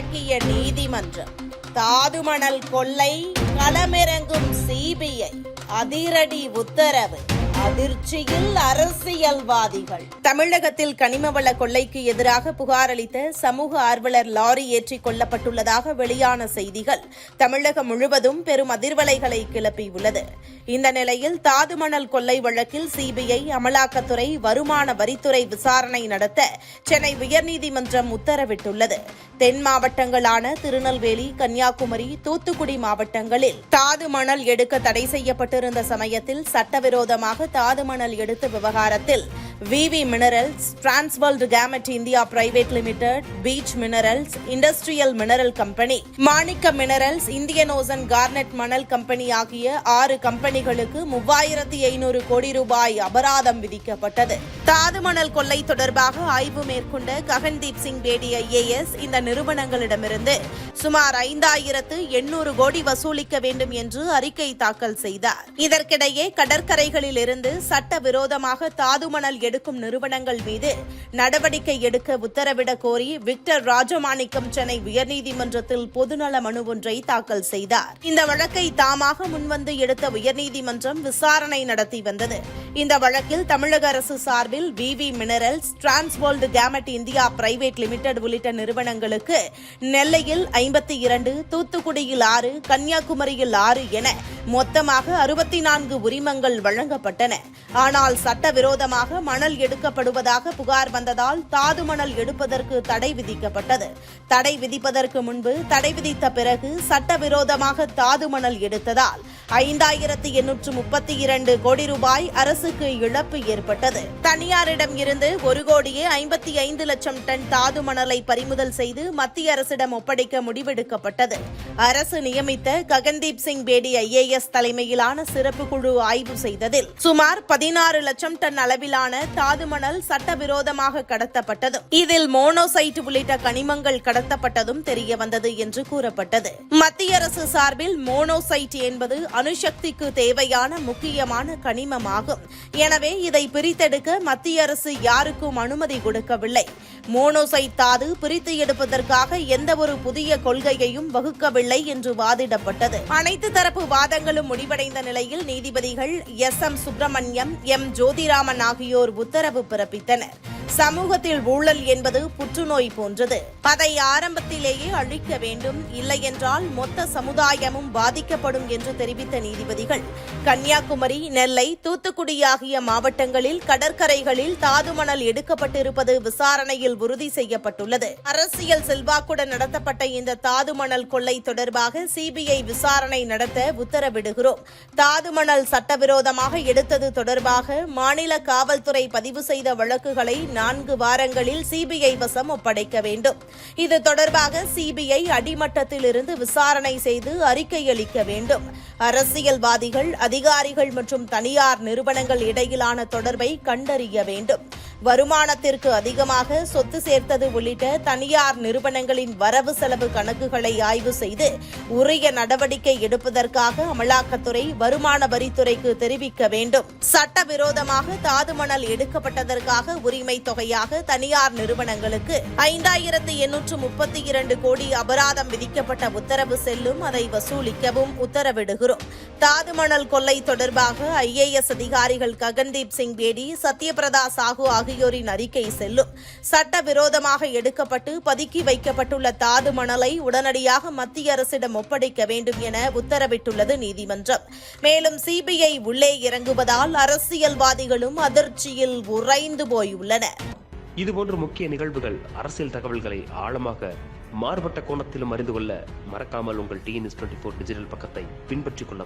விளக்கிய நீதிமன்றம். தாதுமணல் கொள்ளை களமிறங்கும் சிபிஐ அதிரடி உத்தரவு. அதிர்ச்சியில் அரசியல்வாதிகள். தமிழகத்தில் கனிமவள கொள்ளைக்கு எதிராக புகார் அளித்த சமூக ஆர்வலர் லாரி ஏற்றி கொல்லப்பட்டுள்ளதாக வெளியான செய்திகள். தமிழகம் முழுவதும் பெரும் அதிர்வலைகளை கிளப்பியுள்ளது. இந்த நிலையில் தாதுமணல் கொள்ளை வழக்கில் சிபிஐ அமலாக்கத்துறை வருமான வரித்துறை விசாரணை நடத்த சென்னை உயர்நீதிமன்றம் உத்தரவிட்டுள்ளது. தென் மாவட்டங்களான திருநெல்வேலி கன்னியாகுமரி தூத்துக்குடி மாவட்டங்களில் தாது மணல் எடுக்க தடை செய்யப்பட்டிருந்த சமயத்தில் சட்டவிரோதமாக தாது மணல் எடுத்த விவகாரத்தில் VV minerals transworld garnet India private limited beach minerals industrial mineral company Manikka minerals Indian ocean garnet மணல் கம்பெனி ஆகிய ஆறு கம்பெனிகளுக்கு மூவாயிரத்தி ஐநூறு கோடி ரூபாய் அபராதம் விதிக்கப்பட்டது. தாதுமணல் கொள்ளை தொடர்பாக ஆய்வு மேற்கொண்ட ககன்தீப் சிங் பேடி ஐஏஎஸ் இந்த நிறுவனங்களிடமிருந்து சுமார் ஐந்தாயிரத்து எண்ணூறு கோடி வசூலிக்க வேண்டும் என்று அறிக்கை தாக்கல் செய்தார். இதற்கிடையே கடற்கரைகளில் இருந்து சட்டவிரோதமாக தாதுமணல் எடுக்கும் நிறுவனங்கள் மீது நடவடிக்கை எடுக்க உத்தரவிடக் கோரி விக்டர் ராஜமாணிக்கம் சென்னை உயர்நீதிமன்றத்தில் பொதுநல மனு ஒன்றை தாக்கல் செய்தார். இந்த வழக்கை தாமாக முன்வந்து எடுத்த உயர்நீதிமன்றம் விசாரணை நடத்தி வந்தது. இந்த வழக்கில் தமிழக அரசு சார்பில் BV minerals Transworld garnet India private limited உள்ளிட்ட நிறுவனங்களுக்கு நெல்லையில் ஐம்பத்தி இரண்டு தூத்துக்குடியில் ஆறு கன்னியாகுமரியில் ஆறு என மொத்தமாக அறுபத்தி நான்கு உரிமங்கள் வழங்கப்பட்டன. ஆனால் சட்டவிரோதமாக மணல் எடுக்கப்படுவதாக புகார் வந்ததால் தாது மணல் எடுப்பதற்கு தடை விதிக்கப்பட்டது. தடை விதிப்பதற்கு முன்பு தடை விதித்த பிறகு சட்டவிரோதமாக தாது மணல் எடுத்ததால் ஐந்தாயிரத்து எண்ணூற்று முப்பத்தி இரண்டு கோடி ரூபாய் அரசுக்கு இழப்பு ஏற்பட்டது. தனியாரிடம் இருந்து ஒரு கோடியே ஐம்பத்தி ஐந்து லட்சம் டன் தாது மணலை பறிமுதல் செய்து மத்திய அரசிடம் ஒப்படைக்க முடிவெடுக்கப்பட்டது. அரசு நியமித்த ககன்தீப் சிங் பேடி ஐஏஎஸ் தலைமையிலான சிறப்பு குழு ஆய்வு செய்ததில் சுமார் பதினாறு லட்சம் டன் அளவிலான தாது மணல் சட்டவிரோதமாக கடத்தப்பட்டதும் இதில் மோனோசைட் உள்ளிட்ட கனிமங்கள் கடத்தப்பட்டதும் தெரியவந்தது என்று கூறப்பட்டது. மத்திய அரசு சார்பில் மோனோசைட் என்பது அணுசக்திக்கு தேவையான முக்கியமான கனிமமாகும். எனவே இதை பிரித்தெடுக்க மத்திய அரசு யாருக்கும் அனுமதி கொடுக்கவில்லை. மோனோசைத்தாது பிரித்து எடுப்பதற்காக எந்த ஒரு புதிய கொள்கையையும் வகுக்கவில்லை என்று வாதிடப்பட்டது. அனைத்து தரப்பு வாதங்களும் முடிவடைந்த நிலையில் நீதிபதிகள் S M Subramaniam M Jothiraman ஆகியோர் உத்தரவு பிறப்பித்தனர். சமூகத்தில் ஊழல் என்பது புற்றுநோய் போன்றது. அதை ஆரம்பத்திலேயே அழிக்க வேண்டும் இல்லையென்றால் மொத்த சமுதாயமும் பாதிக்கப்படும் என்று தெரிவித்த நீதிபதிகள் கன்னியாகுமரி நெல்லை தூத்துக்குடி ஆகிய மாவட்டங்களில் கடற்கரைகளில் தாதுமணல் எடுக்கப்பட்டிருப்பது விசாரணையில் உறுதி செய்யப்பட்டுள்ளது. அரசியல் செல்வாக்குடன் நடத்தப்பட்ட இந்த தாதுமணல் கொள்ளை தொடர்பாக சிபிஐ விசாரணை நடத்த உத்தரவிடுகிறோம். தாதுமணல் சட்டவிரோதமாக எடுத்தது தொடர்பாக மாநில காவல்துறை பதிவு செய்த வழக்குகளை நான்கு வாரங்களில் சிபிஐ வசம் ஒப்படைக்க வேண்டும். இது தொடர்பாக சிபிஐ அடிமட்டத்திலிருந்து விசாரணை செய்து அறிக்கை அளிக்க வேண்டும். அரசியல்வாதிகள் அதிகாரிகள் மற்றும் தனியார் நிறுவனங்கள் இடையிலான தொடர்பை கண்டறிய வேண்டும். வருமானத்திற்கு அதிகமாக சொத்து சேர்த்தது உள்ளிட்ட தனியார் நிறுவனங்களின் வரவு செலவு கணக்குகளை ஆய்வு செய்து உரிய நடவடிக்கை எடுப்பதற்காக அமலாக்கத்துறை வருமான வரித்துறைக்கு தெரிவிக்க வேண்டும். சட்டவிரோதமாக தாது மணல் எடுக்கப்பட்டதற்காக உரிமை தொகையாக தனியார் நிறுவனங்களுக்கு ஐந்தாயிரத்து எண்ணூற்று முப்பத்தி இரண்டு கோடி அபராதம் விதிக்கப்பட்ட உத்தரவு செல்லும் அதை வசூலிக்கவும் உத்தரவிடுகிறோம். தாது மணல் கொள்ளை தொடர்பாக ஐஏஎஸ் அதிகாரிகள் ககன்தீப் சிங் பேடி சத்யபிரதா சாஹூ ஆகியோரின் அறிக்கை செல்லும். சட்டவிரோதமாக எடுக்கப்பட்டு பதுக்கி வைக்கப்பட்டுள்ள தாது மணலை உடனடியாக மத்திய அரசிடம் ஒப்படைக்க வேண்டும் என உத்தரவிட்டுள்ளது நீதிமன்றம். மேலும் சிபிஐ உள்ளே இறங்குவதால் அரசியல்வாதிகளும் அதிர்ச்சியில் உறைந்து போயுள்ளனர் இதுபோன்ற முக்கிய நிகழ்வுகள் அரசியல் தகவல்களை ஆழமாக மாறுபட்ட கோணத்திலும் அறிந்து கொள்ள மறக்காமல் உங்கள் டிஎன்எஸ் டுவெண்ட்டி ஃபோர் டிஜிட்டல் பக்கத்தை பின்பற்றிக் கொள்ள